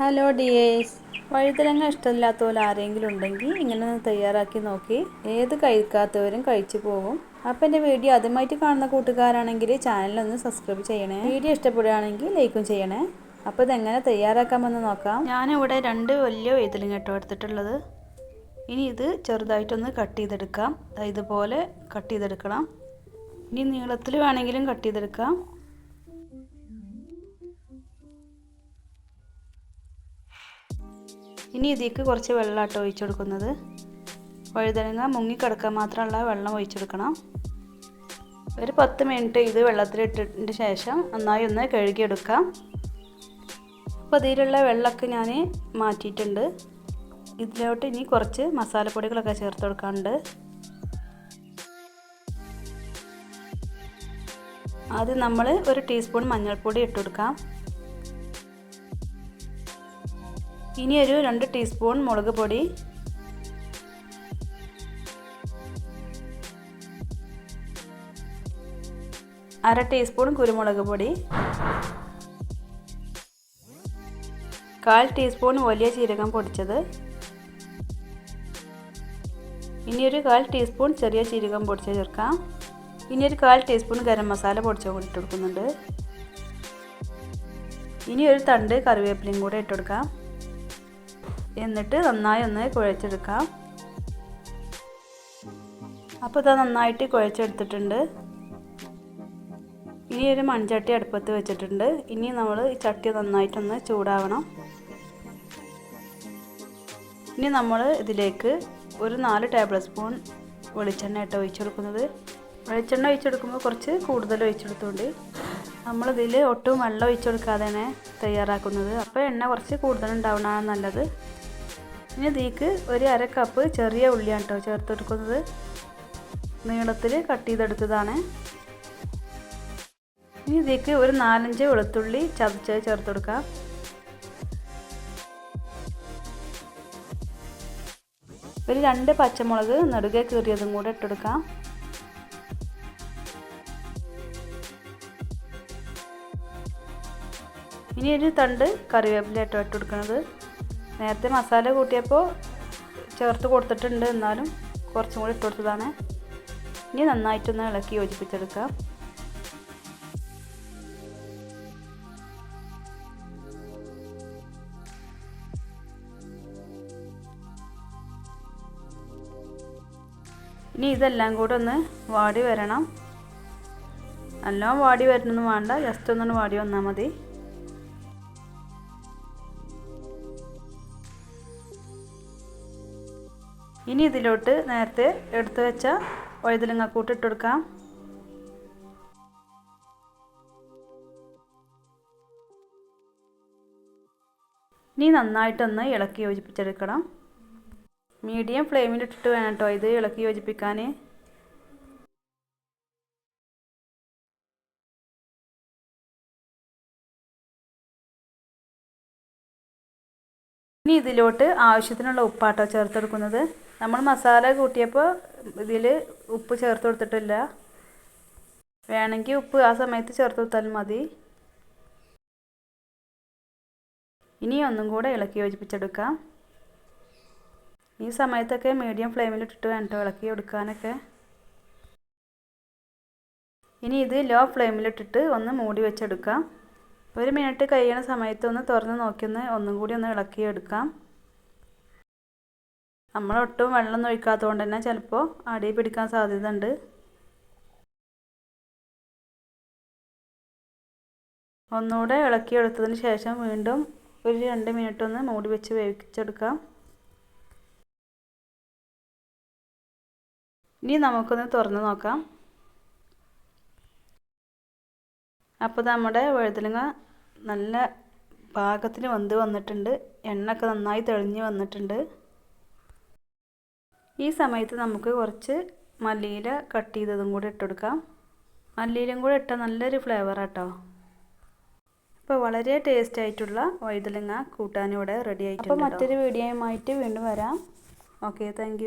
Hello dears വഴുതനങ്ങ ഇഷ്ടമില്ലാത്തവർ ആരെങ്കിലും ഉണ്ടെങ്കിൽ ഇങ്ങനെ തയ്യാറാക്കി നോക്കി. ഏത് കഴിക്കാത്തവരും കഴിച്ചു പോകും. അപ്പം എന്റെ വീഡിയോ ആദ്യമായിട്ട് കാണുന്ന കൂട്ടുകാരാണെങ്കിൽ ചാനലൊന്ന് സബ്സ്ക്രൈബ് ചെയ്യണേ. വീഡിയോ ഇഷ്ടപ്പെടുകയാണെങ്കിൽ ലൈക്കും ചെയ്യണേ. അപ്പോൾ ഇതെങ്ങനെ തയ്യാറാക്കാമെന്ന് നോക്കാം. ഞാനിവിടെ രണ്ട് വലിയ വഴുതനങ്ങ കേട്ടോ എടുത്തിട്ടുള്ളത്. ഇനി ഇത് ചെറുതായിട്ടൊന്ന് കട്ട് ചെയ്തെടുക്കാം. ഇതുപോലെ കട്ട് ചെയ്തെടുക്കണം. ഇനി നീളത്തിൽ വേണമെങ്കിലും കട്ട് ചെയ്തെടുക്കാം. ഇനി ഇതിലേക്ക് കുറച്ച് വെള്ളം വെള്ളമാട്ടോ ഒഴിച്ചു കൊടുക്കുന്നത് വഴുതനങ്ങ മുങ്ങിക്കിടക്കാൻ മാത്രമുള്ള വെള്ളം ഒഴിച്ചെടുക്കണം. ഒരു പത്ത് മിനിറ്റ് ഇത് വെള്ളത്തിലിട്ടതിന് ശേഷം നന്നായി ഒന്ന് കഴുകിയെടുക്കാം. അപ്പോൾ ഇതിലുള്ള വെള്ളമൊക്കെ ഞാൻ മാറ്റിയിട്ടുണ്ട്. ഇതിലോട്ട് ഇനി കുറച്ച് മസാലപ്പൊടികളൊക്കെ ചേർത്ത് കൊടുക്കാനുണ്ട്. ആദ്യം നമ്മൾ ഒരു ടീസ്പൂൺ മഞ്ഞൾപ്പൊടി ഇട്ട് കൊടുക്കാം. ഇനി ഒരു രണ്ട് ടീസ്പൂൺ മുളക് പൊടി. അര ടീസ്പൂൺ കുരുമുളക് പൊടി. കാൽ ടീസ്പൂൺ വലിയ ജീരകം പൊടിച്ചത്. ഇനി ഒരു കാൽ ടീസ്പൂൺ ചെറിയ ജീരകം പൊടിച്ച് ചേർക്കാം. ഇനി ഒരു കാൽ ടീസ്പൂൺ ഗരം മസാല പൊടിച്ച് ഇട്ട് കൊടുക്കുന്നുണ്ട്. ഇനി ഒരു തണ്ട് കറിവേപ്പിലയും കൂടെ ഇട്ട് കൊടുക്കാം. എന്നിട്ട് നന്നായി ഒന്ന് കുഴച്ചെടുക്കാം. അപ്പോൾ ഇത് നന്നായിട്ട് കുഴച്ചെടുത്തിട്ടുണ്ട്. ഇനി ഒരു മൺചട്ടി അടുപ്പത്ത് വെച്ചിട്ടുണ്ട്. ഇനി നമ്മൾ ഈ ചട്ടി നന്നായിട്ടൊന്ന് ചൂടാവണം. ഇനി നമ്മൾ ഇതിലേക്ക് ഒരു നാല് ടേബിൾ സ്പൂൺ വെളിച്ചെണ്ണ ഇട്ട് ഒഴിച്ചു കൊടുക്കുന്നത്. വെളിച്ചെണ്ണ ഒഴിച്ചെടുക്കുമ്പോൾ കുറച്ച് കൂടുതൽ ഒഴിച്ചെടുത്തുകൊണ്ട് നമ്മളിതിൽ ഒട്ടും വെള്ളം ഒഴിച്ചു തന്നെ തയ്യാറാക്കുന്നത്. അപ്പോൾ എണ്ണ കുറച്ച് കൂടുതൽ ഉണ്ടാവണമാണ് നല്ലത്. ഇനി ഇതിലേക്ക് ഒരു അര കപ്പ് ചെറിയ ഉള്ളിയാണ് കേട്ടോ ചേർത്ത് കൊടുക്കുന്നത് നീളത്തിൽ കട്ട് ചെയ്തെടുത്തതാണ്. ഇനി ഇതിലേക്ക് ഒരു നാലഞ്ച് വെളുത്തുള്ളി ചതച്ച് ചേർത്ത് കൊടുക്കാം ഒരു രണ്ട് പച്ചമുളക് നെടുകെ കീറിയതും കൂടെ ഇട്ടെടുക്കാം. ഇനി ഒരു തണ്ട് കറിവേപ്പില ഇട്ടെടുക്കുന്നത് നേരത്തെ മസാല കൂട്ടിയപ്പോൾ ചേർത്ത് കൊടുത്തിട്ടുണ്ട്. എന്നാലും കുറച്ചും കൂടി ഇട്ട് കൊടുത്തതാണ്. ഇനി നന്നായിട്ടൊന്ന് ഇളക്കി യോജിപ്പിച്ചെടുക്കാം ഇനി ഇതെല്ലാം കൂടെ ഒന്ന് വാടി വരണം. നല്ലോണം വാടി വരണമെന്ന് വേണ്ട. ജസ്റ്റ് ഒന്നൊന്ന് വാടി വന്നാൽ മതി. ഇനി ഇതിലോട്ട് നേരത്തെ എടുത്തു വെച്ച വഴുതലങ്ങക്കൂട്ട് ഇട്ട് കൊടുക്കാം. ഇനി നന്നായിട്ടൊന്ന് ഇളക്കി യോജിപ്പിച്ചെടുക്കണം. മീഡിയം ഫ്ലെയിമിൽ ഫ്ലെയിമിലിട്ടിട്ട് വേണം കേട്ടോ ഇത് ഇളക്കി യോജിപ്പിക്കാൻ ഇനി ഇതിലോട്ട് ആവശ്യത്തിനുള്ള ഉപ്പാട്ടോ ചേർത്ത് കൊടുക്കുന്നത്. നമ്മൾ മസാല കൂട്ടിയപ്പോൾ ഇതിൽ ഉപ്പ് ചേർത്ത് കൊടുത്തിട്ടില്ല. വേണമെങ്കിൽ ഉപ്പ് ആ സമയത്ത് ചേർത്ത് കൊടുത്താലും മതി. ഇനി ഒന്നും കൂടെ ഇളക്കി യോജിപ്പിച്ചെടുക്കാം. ഈ സമയത്തൊക്കെ മീഡിയം ഫ്ലെയിമിൽ ഇട്ടിട്ട് വേണം ഇളക്കി എടുക്കാനൊക്കെ. ഇനി ഇത് ലോ ഫ്ലെയിമിലിട്ടിട്ട് ഒന്ന് മൂടി വെച്ചെടുക്കാം. ഒരു മിനിറ്റ് കഴിയണ സമയത്ത് ഒന്ന് തുറന്ന് നോക്കിയൊന്ന് ഒന്നും കൂടി ഒന്ന് ഇളക്കി നമ്മൾ ഒട്ടും വെള്ളം ഒഴിക്കാത്തതുകൊണ്ട് തന്നെ ചിലപ്പോൾ അടി പിടിക്കാൻ സാധ്യത ഉണ്ട് ഒന്നുകൂടെ ഇളക്കി എടുത്തതിന് ശേഷം വീണ്ടും ഒരു രണ്ട് മിനിറ്റ് ഒന്ന് മൂടി വെച്ച് വേവിച്ചെടുക്കാം. ഇനി നമുക്കൊന്ന് തുറന്ന് നോക്കാം. അപ്പോൾ നമ്മുടെ വഴുതലങ്ങ നല്ല പാകത്തിന് വെന്ത് വന്നിട്ടുണ്ട്. എണ്ണ ഒക്കെ നന്നായി തെളിഞ്ഞ് വന്നിട്ടുണ്ട്. ഈ സമയത്ത് നമുക്ക് കുറച്ച് മല്ലിയില കട്ട് ചെയ്തതും കൂടി ഇട്ടെടുക്കാം. മല്ലിയിലും കൂടി ഇട്ടാൽ നല്ലൊരു ഫ്ലേവർ ആട്ടോ. അപ്പോൾ വളരെ ടേസ്റ്റ് ആയിട്ടുള്ള വഴുതലങ്ങ കൂട്ടാനിവിടെ റെഡി ആയിട്ടുണ്ട് അപ്പോൾ മറ്റൊരു വീഡിയോയുമായിട്ട് വീണ്ടും വരാം. Okay thank